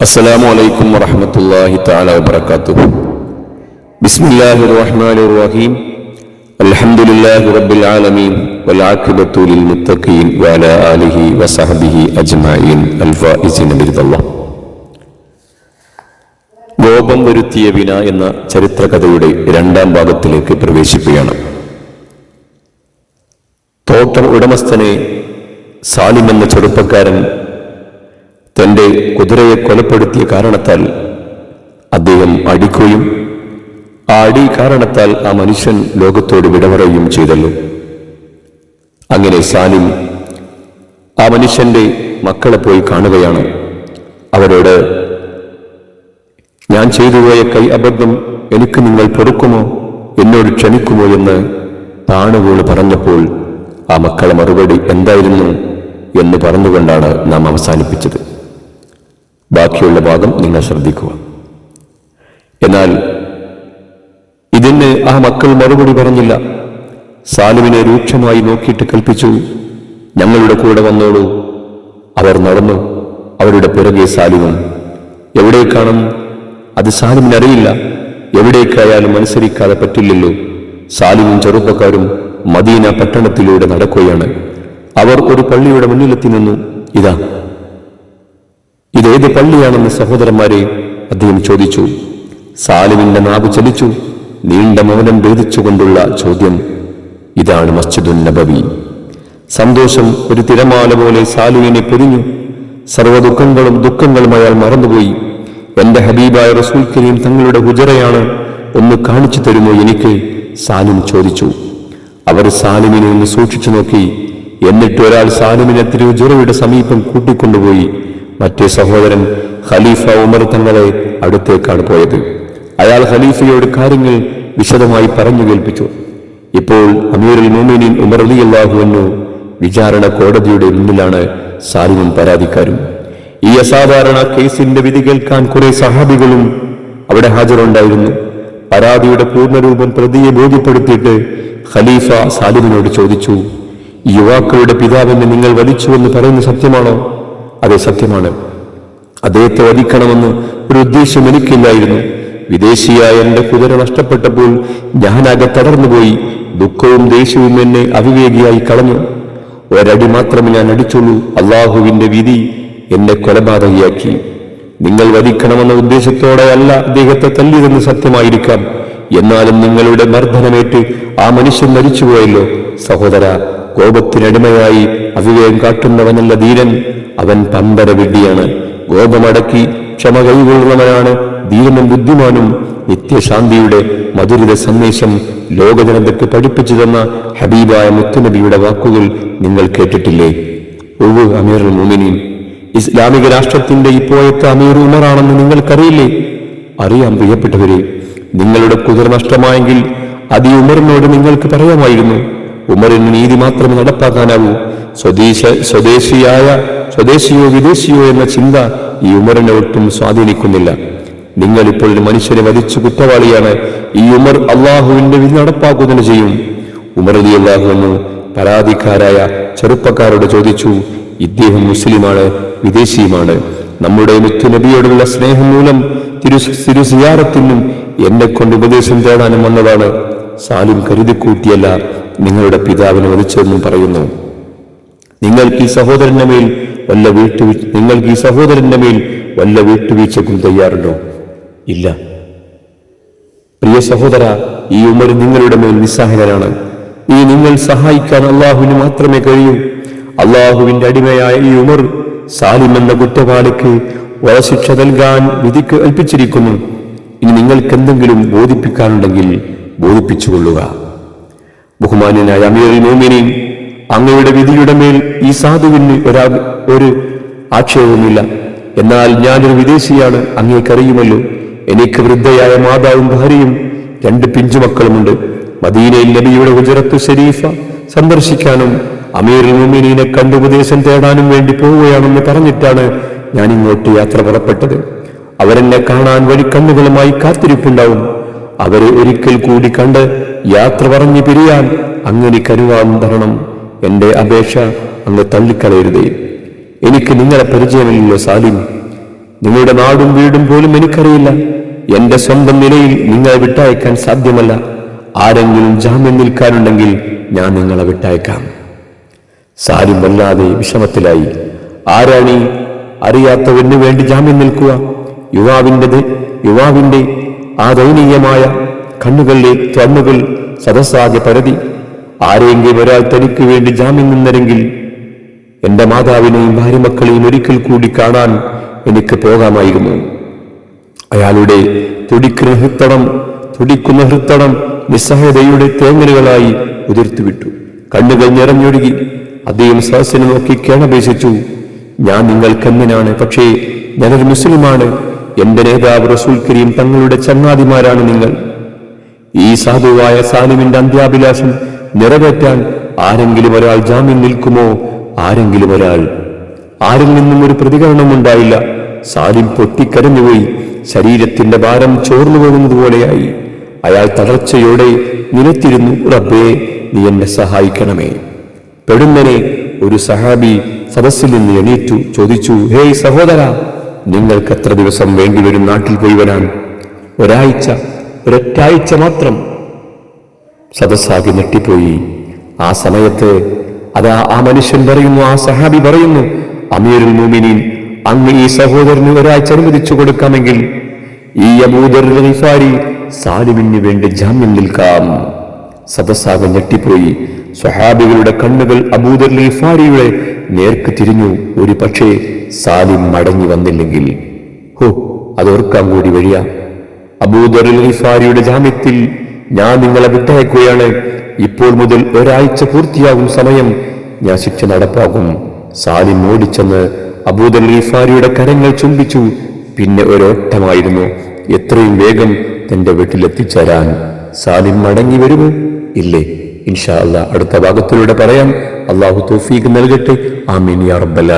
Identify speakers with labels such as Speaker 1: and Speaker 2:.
Speaker 1: അസ്സലാമു അലൈക്കും വറഹമത്തല്ലാഹി തആല വബറകാതുഹു. ബിസ്മില്ലാഹിർ റഹ്മാനിർ റഹീം അൽഹംദുലില്ലാഹി റബ്ബിൽ ആലമീൻ. വൽ ലിൽ മുത്തഖീൻ വഅലാ ആലിഹി വസഹബിഹി അജ്മഈൻ. അൽ ഫായിസിന ബിർദല്ലാഹ് കോപം വരുത്തിയ വിന എന്ന ചരിത്രകഥയുടെ രണ്ടാം ഭാഗത്തിലേക്ക് പ്രവേശിക്കുകയാണ് തോട്ടം ഉടമസ്ഥനെ സാലിം എന്ന ചെറുപ്പക്കാരൻ തന്റെ കുതിരയെ കൊലപ്പെടുത്തിയ കാരണത്താൽ അദ്ദേഹം അടിക്കുകയും ആ അടി കാരണത്താൽ ആ മനുഷ്യൻ ലോകത്തോട് വിടപറയുകയും ചെയ്തല്ലോ. അങ്ങനെ സാലിം ആ മനുഷ്യന്റെ മക്കളെ പോയി കാണുകയാണ്. അവരോട് ഞാൻ ചെയ്തുപോയ കൈ അബദ്ധം എനിക്ക് നിങ്ങൾ പൊറുക്കുമോ? എന്നോട് ക്ഷണിക്കുമോ? എന്ന് താണുവീണ് പറഞ്ഞപ്പോൾ ആ മക്കളെ മറുപടി എന്തായിരുന്നു എന്ന് പറഞ്ഞുകൊണ്ടാണ് നാം അവസാനിപ്പിച്ചത്. ബാക്കിയുള്ള ഭാഗം നിങ്ങൾ ശ്രദ്ധിക്കുക. എന്നാൽ ഇതിന് ആ മക്കൾ മറുപടി പറഞ്ഞില്ല. സാലുവിനെ രൂക്ഷമായി നോക്കിയിട്ട് കൽപ്പിച്ചു. ഞങ്ങളുടെ കൂടെ വന്നോളൂ. അവർ നടന്നു. അവരുടെ പിറകെ സാലുവും. എവിടേക്കാണും? അത് സാലുവിനറിയില്ല. എവിടേക്കായാലും അനുസരിക്കാതെ പറ്റില്ലല്ലോ. സാലിമും ചെറുപ്പക്കാരും മദീന പട്ടണത്തിലൂടെ നടക്കുകയാണ്. അവർ ഒരു പള്ളിയുടെ മുന്നിലെത്തി നിന്നു. ഇതാ. ഇതേത് പള്ളിയാണെന്ന് സഹോദരന്മാരെ അദ്ദേഹം ചോദിച്ചു. സാലിമിന്റെ നാവ് ചലിച്ചു. നീണ്ട മൗനം ഭേദിച്ചുകൊണ്ടുള്ള ചോദ്യം ഇതാണ് മസ്ജിദുൽ നബവി. സന്തോഷം ഒരു തിരമാല പോലെ സാലുവിനെ പൊരിഞ്ഞു സർവ ദുഃഖങ്ങളും ദുഃഖങ്ങളും അയാൾ മറന്നുപോയി. എന്റെ ഹബീബായ റസൂൽ കരീം തങ്ങളുടെ ഹുജറയാണ്. ഒന്ന് കാണിച്ചു തരുമോ എനിക്ക്? സാലിം ചോദിച്ചു. അവർ സാലിമിനെ ഒന്ന് സൂക്ഷിച്ചു നോക്കി. എന്നിട്ട് ഒരാൾ സാലിമിനെ തിരുജുറയുടെ സമീപം കൂട്ടിക്കൊണ്ടുപോയി. മറ്റേ സഹോദരൻ ഖലീഫ ഉമർ തങ്ങളെ അടുത്തേക്കാണ് പോയത്. അയാൾ ഖലീഫയോട് കാര്യങ്ങൾ വിശദമായി പറഞ്ഞു കേൾപ്പിച്ചു. ഇപ്പോൾ അമീറുൽ മോമിനിൻ ഉമർ അലി അള്ളാഹുവിനു വിചാരണ കോടതിയുടെ മുന്നിലാണ് സാലിമും പരാതിക്കാരും. ഈ അസാധാരണ കേസിന്റെ വിധി കേൾക്കാൻ കുറെ സഹാബികളും അവിടെ ഹാജരുണ്ടായിരുന്നു. പരാതിയുടെ പൂർണരൂപം പ്രതിയെ ബോധ്യപ്പെടുത്തിയിട്ട് ഖലീഫ സാലിമിനോട് ചോദിച്ചു യുവാക്കളുടെ പിതാവിനെ നിങ്ങൾ വലിച്ചുവെന്ന് പറയുന്നത് സത്യമാണോ? അതെ സത്യമാണ്. അദ്ദേഹത്തെ വധിക്കണമെന്ന് ഒരു ഉദ്ദേശം എനിക്കില്ലായിരുന്നു. വിദേശിയായ എന്റെ കുതിര നഷ്ടപ്പെട്ടപ്പോൾ ഞാനാകെ തളർന്നുപോയി. ദുഃഖവും ദേഷ്യവും എന്നെ അവിവേകിയായി കളഞ്ഞു. ഒരടി മാത്രമേ ഞാൻ അടിച്ചുള്ളൂ. അള്ളാഹുവിന്റെ വിധി എന്നെ കൊലപാതകയാക്കി. നിങ്ങൾ വധിക്കണമെന്ന ഉദ്ദേശത്തോടെയല്ല അദ്ദേഹത്തെ തല്ലിയതെന്ന് സത്യമായിരിക്കാം. എന്നാലും നിങ്ങളുടെ മർദ്ദനമേറ്റ് ആ മനുഷ്യൻ മരിച്ചുപോയല്ലോ. സഹോദര കോപത്തിനടിമയായി അവിവേകം കാട്ടുന്നവനല്ല ധീരൻ. അവൻ പമ്പര വിഡ്ഢിയാണ്. ഗോപമടക്കി ക്ഷമ കൈകൊള്ളുന്നവനാണ്. ധീരനും ബുദ്ധിമാനും നിത്യശാന്തിയുടെ മധുരിത സന്ദേശം ലോകജനതയ്ക്ക് പഠിപ്പിച്ചു തന്ന ഹബീബായ മുത്തുനബിയുടെ വാക്കുകൾ നിങ്ങൾ കേട്ടിട്ടില്ലേ? ഒവ് അമീർ മുമിനീൻ ഇസ്ലാമിക രാഷ്ട്രത്തിന്റെ ഇപ്പോഴത്തെ അമീർ ഉമറാണെന്ന് നിങ്ങൾക്കറിയില്ലേ? അറിയാം പ്രിയപ്പെട്ടവരെ. നിങ്ങളുടെ കുതിർ നഷ്ടമായെങ്കിൽ അത് ഉമറിനോട് നിങ്ങൾക്ക് പറയാമായിരുന്നു. ഉമറിന് നീതി മാത്രം നടപ്പാക്കാനാവൂ. സ്വദേശ സ്വദേശിയായ സ്വദേശിയോ വിദേശിയോ എന്ന ചിന്ത ഈ ഉമറിനെ ഒട്ടും സ്വാധീനിക്കുന്നില്ല. നിങ്ങൾ ഇപ്പോൾ മനുഷ്യരെ വധിച്ചു കുറ്റവാളിയാണ്. ഈ ഉമർ അള്ളാഹുവിന്റെ വിധി നടപ്പാക്കുന്നതിന് ചെയ്യും. ഉമർ അലി അള്ളാഹുവെന്ന് പരാതിക്കാരായ ചെറുപ്പക്കാരോട് ചോദിച്ചു ഇദ്ദേഹം മുസ്ലിമാണ് വിദേശിയുമാണ്. നമ്മുടെ മുത്തു നബിയോടുള്ള സ്നേഹം മൂലം തിരു തിരുസിയാറത്തിനും എന്നെ കൊണ്ട് ഉപദേശം തേടാനും വന്നതാണ്. സാലും കരുതിക്കൂട്ടിയല്ല നിങ്ങളുടെ പിതാവിന് വധിച്ചതെന്നും പറയുന്നു. നിങ്ങൾക്ക് ഈ സഹോദരന്റെ മേൽ വല്ല വീട്ടുവീഴ്ച നിങ്ങൾക്ക് ഈ സഹോദരന്റെ മേൽ വല്ല വീട്ടുവീഴ്ചക്കും തയ്യാറുണ്ടോ? ഇല്ല. പ്രിയ സഹോദര ഈ ഉമർ നിങ്ങളുടെ മേൽ നിസ്സഹായനാണ്. ഈ നിങ്ങൾ സഹായിക്കാൻ അള്ളാഹുവിന് മാത്രമേ കഴിയൂ. അള്ളാഹുവിന്റെ അടിമയായ ഈ ഉമർ സാലിം എന്ന കുറ്റവാളിക്ക് വധശിക്ഷ നൽകാൻ വിധിക്ക് ഏൽപ്പിച്ചിരിക്കുന്നു. ഇനി നിങ്ങൾക്ക് എന്തെങ്കിലും ബോധിപ്പിക്കാനുണ്ടെങ്കിൽ ബോധിപ്പിച്ചുകൊള്ളുക. ബഹുമാന്യനായ അമീറുൽ മോമിനിയും അങ്ങയുടെ വിധിയുടെ മേൽ ഈ സാധുവിന് ഒരാ ഒരു ആക്ഷേപവുമില്ല. എന്നാൽ ഞാനൊരു വിദേശിയാണ് അങ്ങേക്കറിയുമല്ലോ. എനിക്ക് വൃദ്ധയായ മാതാവും ഭാര്യയും രണ്ട് പിഞ്ചുമക്കളുമുണ്ട് മദീനയിൽ നബിയുടെ ഗുജറത്ത് ഷരീഫ സന്ദർശിക്കാനും അമീറുൽ മുമിനീനെ കണ്ട് ഉപദേശം തേടാനും വേണ്ടി പോവുകയാണെന്ന് പറഞ്ഞിട്ടാണ് ഞാൻ ഇങ്ങോട്ട് യാത്ര പുറപ്പെട്ടത്. അവരെന്നെ കാണാൻ വഴി കണ്ണുകളുമായി കാത്തിരിപ്പുണ്ടാവും. അവരെ ഒരിക്കൽ കൂടി കണ്ട് യാത്ര പറഞ്ഞു പിരിയാൻ അങ്ങനെ കരുവാൻ തരണം. എന്റെ അപേക്ഷ അങ്ങ് തള്ളിക്കളയരുതേ. എനിക്ക് നിങ്ങളെ പരിചയമില്ലല്ലോ സാലിം. നിങ്ങളുടെ നാടും വീടും പോലും എനിക്കറിയില്ല. എന്റെ സ്വന്തം നിലയിൽ നിങ്ങളെ വിട്ടയക്കാൻ സാധ്യമല്ല. ആരെങ്കിലും ജാമ്യം നിൽക്കാനുണ്ടെങ്കിൽ ഞാൻ നിങ്ങളെ വിട്ടയക്കാം. സാലിം വല്ലാതെ വിഷമത്തിലായി. ആരാണി? അറിയാത്തവന് വേണ്ടി ജാമ്യം നിൽക്കുക. യുവാവിന്റെ യുവാവിന്റെ ആ ദയനീയമായ കണ്ണുകളിലെ കണ്ണുകൾ സദസ്സാകെ പരതി ആരെങ്കിലും ഒരാൾ തനിക്ക് വേണ്ടി ജാമ്യം നിന്നരെങ്കിൽ എന്റെ മാതാവിനെയും ഭാര്യമക്കളെയും ഒരിക്കൽ കൂടി കാണാൻ എനിക്ക് പോകാമായിരുന്നു. അയാളുടെ തുടിക്കുന്ന ഹൃത്തടം തുടിക്കുന്ന ഹൃത്തടം നിസ്സഹതയുടെ തേങ്ങലുകളായി ഉതിർത്തുവിട്ടു. കണ്ണുകൾ നിറഞ്ഞൊഴുകി അദ്ദേഹം സഹസിനെ നോക്കി കേണപേക്ഷിച്ചു ഞാൻ നിങ്ങൾക്കെന്തിനാണ് പക്ഷേ ഞാനൊരു മുസ്ലിമാണ്. എന്റെ നേതാവ് റസൂൽ കരീം തങ്ങളുടെ ചങ്ങാതിമാരാണ് നിങ്ങൾ. ഈ സാധുവായ സാലിമിന്റെ അന്ത്യാഭിലാഷം നിറവേറ്റാൻ ആരെങ്കിലും ഒരാൾ ജാമ്യം നിൽക്കുമോ? ആരെങ്കിലും ഒരാൾ ആരിൽ നിന്നും ഒരു പ്രതികരണം ഉണ്ടായില്ല. സാലിം പൊട്ടിക്കരഞ്ഞുപോയി ശരീരത്തിന്റെ ഭാരം ചോർന്നു പോകുന്നതുപോലെയായി അയാൾ തളർച്ചയോടെ നിലത്തിരുന്നു. റബ്ബേ നീ എന്നെ സഹായിക്കണമേ. പെടുന്നനെ ഒരു സഹാബി സദസ്സിൽ നിന്ന് എണീറ്റു. ചോദിച്ചു ഹേയ് സഹോദര നിങ്ങൾക്ക് എത്ര ദിവസം വേണ്ടിവരും നാട്ടിൽ പോയി വരാൻ? ഒരാഴ്ച. ഒരൊറ്റാഴ്ച മാത്രം സദസ്സാകി ഞെട്ടിപ്പോയി. ആ സമയത്ത് അതാ ആ മനുഷ്യൻ പറയുന്നു ആ സഹാബി പറയുന്നു അമീരുൽ മൂമിനീൻ അങ്ങ് ഈ സഹോദരന് ഒരാഴ്ച അനുവദിച്ചു കൊടുക്കാമെങ്കിൽ ഈ അബൂദർഫാരി സാലിമിന് വേണ്ടി ജാമ്യം നിൽക്കാം. സദസ്സാകെ ഞെട്ടിപ്പോയി. സ്വഹാബികളുടെ കണ്ണുകൾ അബൂദർ ലിഫാരിയുടെ നേർക്ക് തിരിഞ്ഞു. ഒരു പക്ഷേ സാലിം മടങ്ങി വന്നില്ലെങ്കിൽ. ഹോ അതോർക്കാൻ കൂടി വഴിയാ. അബൂദറിൽ ജാമ്യത്തിൽ ഞാൻ നിങ്ങളെ വിട്ടയക്കുകയാണ്. ഇപ്പോൾ മുതൽ ഒരാഴ്ച പൂർത്തിയാകും സമയം. ഞാൻ ശിക്ഷ നടപ്പാക്കും സാലിം ഓടിച്ചെന്ന് അബൂദർ ഗിഫാരിയുടെ കരങ്ങൾ ചുംബിച്ചു. പിന്നെ ഒരോട്ടമായിരുന്നു. എത്രയും വേഗം തന്റെ വീട്ടിലെത്തിച്ചേരാൻ. സാലിം മടങ്ങി വരുമോ? ഇല്ലേ. ഇൻഷാ അല്ലാ അടുത്ത ഭാഗത്തിലൂടെ പറയാം. അള്ളാഹു തോഫീക്ക് നൽകട്ടെ. ആമീൻ യാ റബ്ബൽ